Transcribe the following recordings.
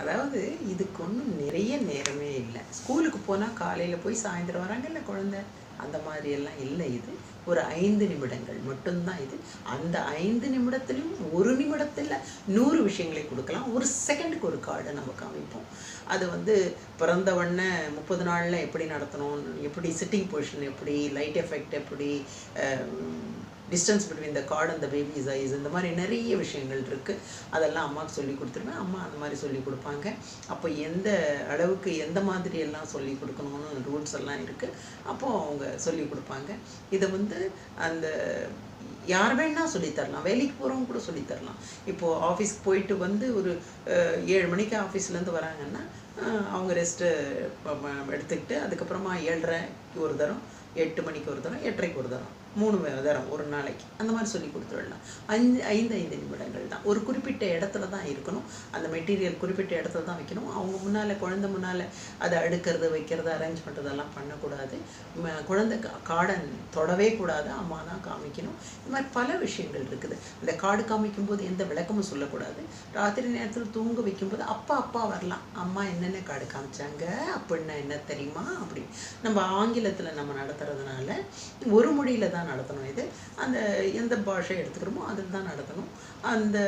அதாவது இதுக்கு ஒன்றும் நிறைய நேரமே இல்லை. ஸ்கூலுக்கு போனால் காலையில் போய் சாயந்தரம் வராங்கல்ல குழந்தை? அந்த மாதிரியெல்லாம் இல்லை இது. ஒரு ஐந்து நிமிடங்கள் மட்டும்தான் இது. அந்த ஐந்து நிமிடத்திலும் ஒரு நிமிடத்தில் நூறு விஷயங்களை கொடுக்கலாம். ஒரு செகண்டுக்கு ஒரு கார்டை நம்ம காமிப்போம். அது வந்து பிறந்த உடனே முப்பது நாளில் எப்படி நடத்தணும் எப்படி சிட்டிங் பொசிஷன் எப்படி லைட் எஃபெக்ட் எப்படி டிஸ்டன்ஸ் பிட்வீன் த கார்டு அந்த பேபிஸ் ஐஸ் இந்த மாதிரி நிறைய விஷயங்கள் இருக்குது அதெல்லாம் அம்மாவுக்கு சொல்லி கொடுத்துருவேன். அம்மா அந்த மாதிரி சொல்லி கொடுப்பாங்க. அப்போ எந்த அளவுக்கு எந்த மாதிரி எல்லாம் சொல்லி கொடுக்கணும்னு ரூல்ஸ் எல்லாம் இருக்குது அப்போது அவங்க சொல்லி கொடுப்பாங்க. இதை வந்து அந்த யார் வேணால் சொல்லித்தரலாம் வேலைக்கு போகிறவங்க கூட சொல்லித் தரலாம். இப்போது ஆஃபீஸ்க்கு போயிட்டு வந்து ஒரு ஏழு மணிக்கு ஆஃபீஸ்லேருந்து வராங்கன்னா அவங்க ரெஸ்ட்டு எடுத்துக்கிட்டு அதுக்கப்புறமா ஏழரைக்கு ஒரு தரம் எட்டு மணிக்கு ஒரு தரம் எட்டரைக்கு ஒரு தரம் மூணு தரம் ஒரு நாளைக்கு. அந்த மாதிரி சொல்லி கொடுத்துடலாம் ஐந்து ஐந்து ஐந்து நிமிடங்கள் தான். ஒரு குறிப்பிட்ட இடத்துல தான் இருக்கணும். அந்த மெட்டீரியல் குறிப்பிட்ட இடத்துல தான் வைக்கணும். அவங்க முன்னால் குழந்தை முன்னால் அதை அடுக்கிறது வைக்கிறது அரேஞ்ச் பண்ணுறதெல்லாம் பண்ணக்கூடாது. குழந்தை கார்டன் தொடவே கூடாது. அம்மா தான் காமிக்கணும். இந்த மாதிரி பல விஷயங்கள் இருக்குது. இந்த காடு காமிக்கும் போது எந்த விளக்கமும் சொல்லக்கூடாது. ராத்திரி நேரத்தில் தூங்க வைக்கும்போது அப்பா அப்பா வரலாம். அம்மா என்னென்ன காடு காமிச்சாங்க? அப்படின்னா என்ன தெரியுமா? அப்படி. நம்ம ஆங்கிலத்தில் நம்ம நடத்துறதுனால ஒரு மொழியில தான் நடத்தணும் இது. அந்த எந்த பாஷை எடுத்துக்கிறோமோ அதில் தான் நடத்தணும். அந்த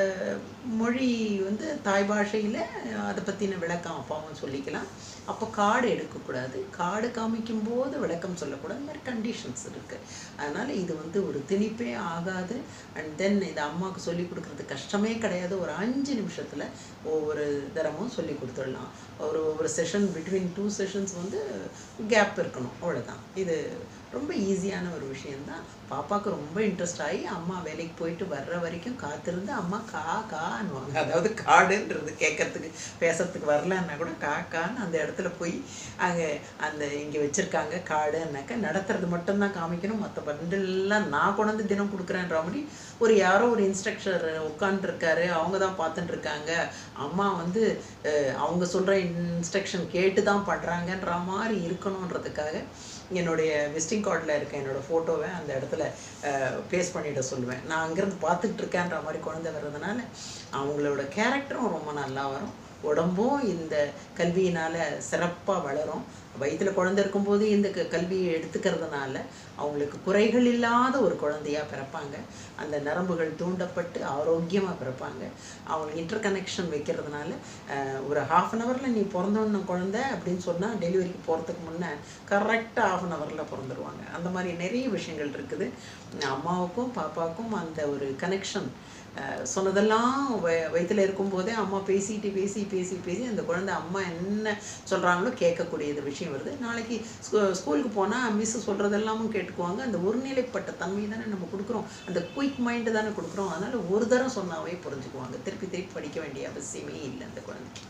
மொழி வந்து தாய் பாஷையில் அதை பற்றின விளக்கம் அப்பாவும் சொல்லிக்கலாம். அப்போ காடு எடுக்கக்கூடாது. காடு காமிக்கும் போது விளக்கம் சொல்லக்கூடாது. மாதிரி கண்டிஷன்ஸ் இருக்குது அதனால் இது வந்து ஒரு திணிப்பே ஆகாது. அண்ட் தென் இது அம்மாவுக்கு சொல்லி கொடுக்குறது கஷ்டமே கிடையாது. ஒரு அஞ்சு நிமிஷத்தில் ஒவ்வொரு தரமும் சொல்லி கொடுத்துடலாம். ஒரு ஒரு செஷன் பிட்வீன் டூ செஷன்ஸ் வந்து கேப் இருக்கணும். அவ்வளோதான் இது ரொம்ப ஈஸியான ஒரு விஷயந்தான் பாப்பாவுக்கு ரொம்ப இன்ட்ரெஸ்ட் ஆகி அம்மா வேலைக்கு போயிட்டு வர்ற வரைக்கும் காத்திருந்து அம்மா கா கான்னுவாங்க. அதாவது காடுன்றது கேட்கறதுக்கு பேசுறதுக்கு வரலன்னா கூட கா கான்னு அந்த இடத்துல போய் அங்கே அந்த இங்கே வச்சுருக்காங்க காடுன்னாக்கா நடத்துறது மட்டும்தான் காமிக்கணும். மற்ற பண்டெல்லாம் நான் கொண்டாந்து தினம் கொடுக்குறேன்ற மாதிரி ஒரு யாரோ ஒரு இன்ஸ்ட்ரக்டர் உட்காந்துருக்காரு அவங்க தான் பார்த்துட்டு இருக்காங்க அம்மா வந்து அவங்க சொல்கிற இன்ஸ்ட்ரக்ஷன் கேட்டு தான் பண்ணுறாங்கன்ற மாதிரி இருக்கணுன்றதுக்காக என்னுடைய விசிட்டிங் கார்டில் இருக்க என்னோட ஃபோட்டோவை அந்த இடத்துல பேஸ் பண்ணிட சொல்லுவேன். நான் அங்கேருந்து பார்த்துட்டு இருக்கேன்ற மாதிரி குழந்தை வர்றதுனால அவங்களோட கேரக்டரும் ரொம்ப நல்லா வரும். உடம்பும் இந்த கல்வியினால் சிறப்பாக வளரும். வயிற்றில் குழந்தை இருக்கும்போது இந்த க- கல்வியை எடுத்துக்கிறதுனால அவங்களுக்கு குறைகள் இல்லாத ஒரு குழந்தையாக பிறப்பாங்க. அந்த நரம்புகள் தூண்டப்பட்டு ஆரோக்கியமாக பிறப்பாங்க. அவங்களுக்கு இன்டர் கனெக்ஷன் வைக்கிறதுனால ஒரு ஹாஃப் அன் ஹவரில் நீ பிறந்தோன்னு குழந்தை அப்படின்னு சொன்னால் டெலிவரிக்கு போகிறதுக்கு முன்னே கரெக்டாக ஹாஃப் அன் ஹவரில் பிறந்துருவாங்க. அந்த மாதிரி நிறைய விஷயங்கள் இருக்குது. அம்மாவுக்கும் பாப்பாவுக்கும் அந்த ஒரு கனெக்ஷன் சொன்னதெல்லாம் வ- இருக்கும்போதே அம்மா பேசிட்டு பேசி பேசி பேசி அந்த குழந்தை அம்மா என்ன சொல்கிறாங்களோ கேட்கக்கூடியது விஷயம். வருது. நாளைக்கு ஸ்கூலுக்கு போனால் மிஸ் சொல்கிறதெல்லாமும் கேட்டுக்குவாங்க. அந்த ஒருநிலைப்பட்ட தன்மை தானே நம்ம கொடுக்குறோம். அந்த குயிக் மைண்டு தானே கொடுக்குறோம். அதனால் ஒரு தரம் சொன்னாவே புரிஞ்சுக்குவாங்க. திருப்பி திருப்பி படிக்க வேண்டிய அவசியமே இல்லை அந்த குழந்தைக்கு.